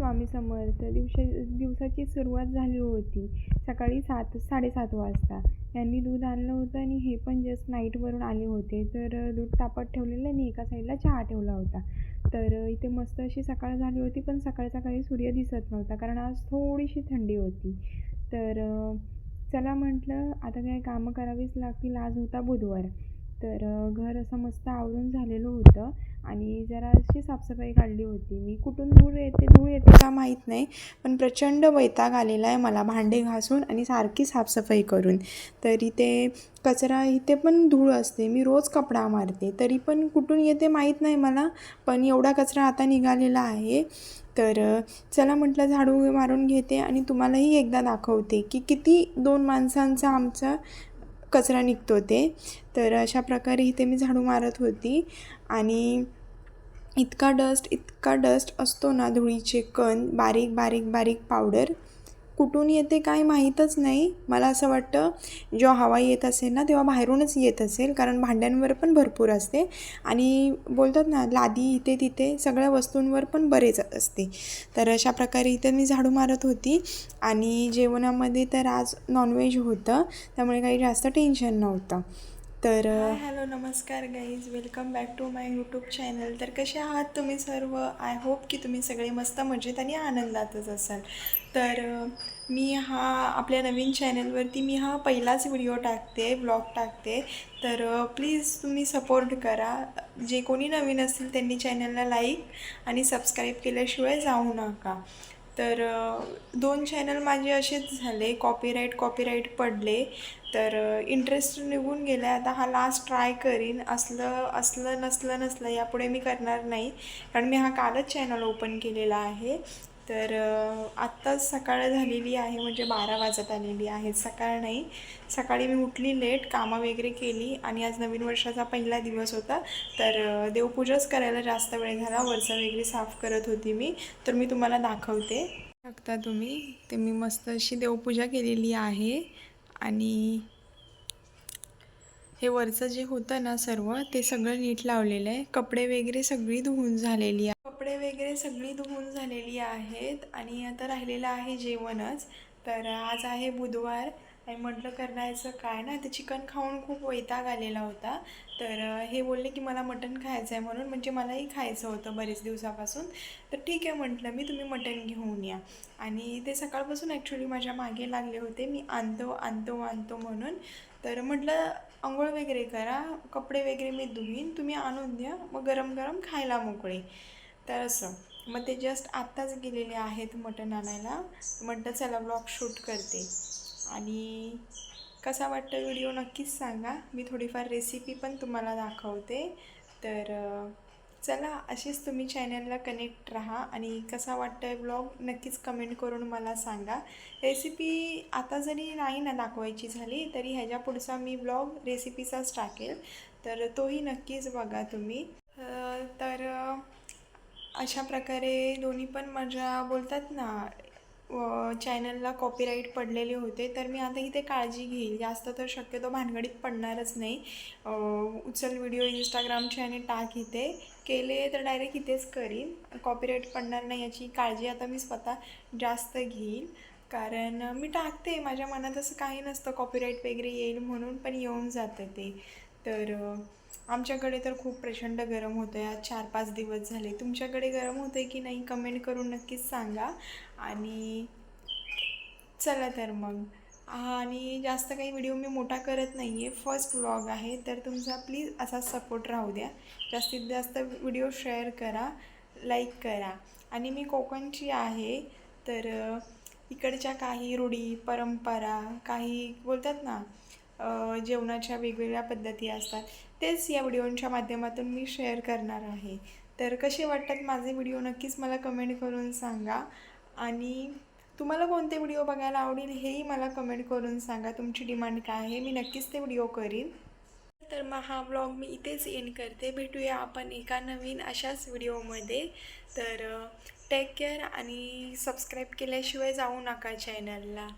स्वामी समर्थ दिवसा दिवसाची सुरुवात झाली होती. सकाळी सात साडेसात वाजता. यांनी दूध आणलं होतं आणि हे पण जस्ट नाईटवरून आले होते. तर दूध तापत ठेवलेलं आणि एका साईडला चहा ठेवला होता. तर इथे मस्त अशी सकाळ झाली होती पण सकाळचा काही सूर्य दिसत नव्हता कारण आज थोडीशी थंडी होती. तर चला म्हटलं आता काय कामं करावीच लागतील. आज होता बुधवार. तर घर असं मस्त आवरून झालेलं होतं. आणि जरा अशी साफसफाई काढली होती. मी कुठून धूळ येते धूळ येते का माहीत नाही पण प्रचंड वैताग आलेला आहे मला भांडे घासून आणि सारखी साफसफाई करून. तरी ते कचरा इथे पण धूळ असते. मी रोज कपडा मारते. तरी पण कुठून येते माहीत नाही मला पण एवढा कचरा आता निघालेला आहे. तर चला म्हटलं झाडू मारून घेते आणि तुम्हालाही एकदा दाखवते की किती दोन माणसांचा आमचा कचरा निघतो ते. तर अशा प्रकारे इथे मी झाडू मारत होती. आणि इतका डस्ट इतका डस्ट असतो ना धुळीचे कण बारीक बारीक बारीक पावडर कुठून येते काय माहीतच नाही. मला असं वाटतं जेव्हा हवा येत असेल ना तेव्हा बाहेरूनच येत असेल कारण भांड्यांवर पण भरपूर असते. आणि बोलतात ना लादी इथे तिथे सगळ्या वस्तूंवर पण बरेच असते. तर अशा प्रकारे इथे मी झाडू मारत होती. आणि जेवणामध्ये तर आज नॉनव्हेज होतं त्यामुळे काही जास्त टेन्शन नव्हतं. तर hello namaskar guys welcome back to my YouTube channel तर कसे आहात तुम्ही सर्व? आय होप की तुम्ही सगळे मस्त मजेत आणि आनंदातच असाल. तर मी हा आपल्या नवीन चॅनलवरती मी हा पहिलाच व्हिडिओ टाकते ब्लॉग टाकते. तर प्लीज तुम्ही सपोर्ट करा. जे कोणी नवीन असतील त्यांनी चॅनलला लाईक आणि सबस्क्राईब केल्याशिवाय जाऊ नका. तर दोन चॅनल माझे असेच झाले. कॉपीराईट कॉपीराईट पडले. तर इंटरेस्ट निघून गेला. आता हा लास्ट ट्राय करीन. असलं असलं नसलं नसलं यापुढे मी करणार नाही. कारण मी हा कालच चॅनल ओपन केलेला आहे. तर आत्ताच सकाळ झालेली आहे म्हणजे बारा वाजत आलेली आहे. सकाळ नाही सकाळी मी उठली लेट कामं वगैरे केली आणि आज नवीन वर्षाचा पहिला दिवस होता. तर देवपूजाच करायला जास्त वेळ झाला वरचा वगैरे साफ करत होती मी. तर मी तुम्हाला दाखवते. बघता तुम्ही ते मी मस्त अशी देवपूजा केलेली आहे आणि हे वरचं जे होतं ना सर्व ते सगळं नीट लावलेलं आहे. कपडे वगैरे सगळी धुवून झालेली आहे. कपडे वगैरे सगळी धुवून झालेली आहेत आणि आता राहिलेलं आहे जेवणच. तर आज आहे बुधवार. आणि म्हटलं करायचं काय ना ते चिकन खाऊन खूप वैताग आलेला होता. तर हे बोलले की मला मटण खायचं आहे म्हणून म्हणजे मलाही खायचं होतं बरेच दिवसापासून. तर ठीक आहे म्हटलं मी तुम्ही मटण घेऊन या. आणि ते सकाळपासून ॲक्च्युली माझ्या मागे लागले होते. मी आणतो आणतो आणतो म्हणून. तर म्हटलं आंघोळ वगैरे करा कपडे वगैरे मी धुईन तुम्ही आणून द्या. मग गरम गरम खायला मोकळे. तर असं. मग ते जस्ट आत्ताच गेलेले आहेत मटण आणायला. म्हटलं चला ब्लॉग शूट करते. आणि कसा वाटतं व्हिडिओ नक्कीच सांगा. मी थोडीफार रेसिपी पण तुम्हाला दाखवते. तर चला अशीच तुम्ही चॅनलला कनेक्ट राहा. आणि कसा वाटतं आहे ब्लॉग नक्कीच कमेंट करून मला सांगा. रेसिपी आता जरी नाही ना दाखवायची झाली तरी ह्याच्या पुढचा मी ब्लॉग रेसिपीचाच टाकेल. तर तोही नक्कीच बघा तुम्ही. तर अशा प्रकारे दोन्ही पण माझ्या बोलतात ना चॅनलला कॉपीराईट पडलेले होते तर मी आता इथे काळजी घेईल जास्त तर शक्यतो भानगडीत पडणारच नाही. उचल व्हिडिओ इंस्टाग्रामचे आणि टाक इथे. केले तर डायरेक्ट इथेच करीन. कॉपीराईट पडणार नाही याची काळजी आता मी स्वतः जास्त घेईल कारण मी टाकते. माझ्या मनात असं काही नसतं कॉपीराईट वगैरे येईल म्हणून पण येऊन जातं ते. तर आमच्याकडे तर खूप प्रचंड गरम होतं आहे आज चार पाच दिवस झाले. तुमच्याकडे गरम होतं आहे की नाही कमेंट करून नक्कीच सांगा. आणि चला तर मग. आणि जास्त काही व्हिडिओ मी मोठा करत नाही आहे फर्स्ट व्लॉग आहे. तर तुमचा प्लीज असा सपोर्ट राहू द्या. जास्तीत जास्त व्हिडिओ शेअर करा लाईक करा. आणि मी कोकणची आहे. तर इकडच्या काही रूढी परंपरा काही बोलतात ना जेवणाच्या वेगवेगळ्या पद्धती असतात. तेच या व्हिडिओंच्या माध्यमातून मी शेअर करणार आहे. तर कसे वाटतात माझे व्हिडिओ? नक्कीच मला कमेंट करून सांगा. आणि तुम्हाला कोणते व्हिडिओ बघायला आवडेल हेही मला कमेंट करून सांगा. तुमची डिमांड काय आहे? मी नक्कीच ते व्हिडिओ करीन. तर मग हा ब्लॉग मी इथेच एंड करते. भेटूया आपण एका नवीन अशाच व्हिडिओमध्ये तर टेक केअर आणि सबस्क्राईब केल्याशिवाय जाऊ नका चॅनलला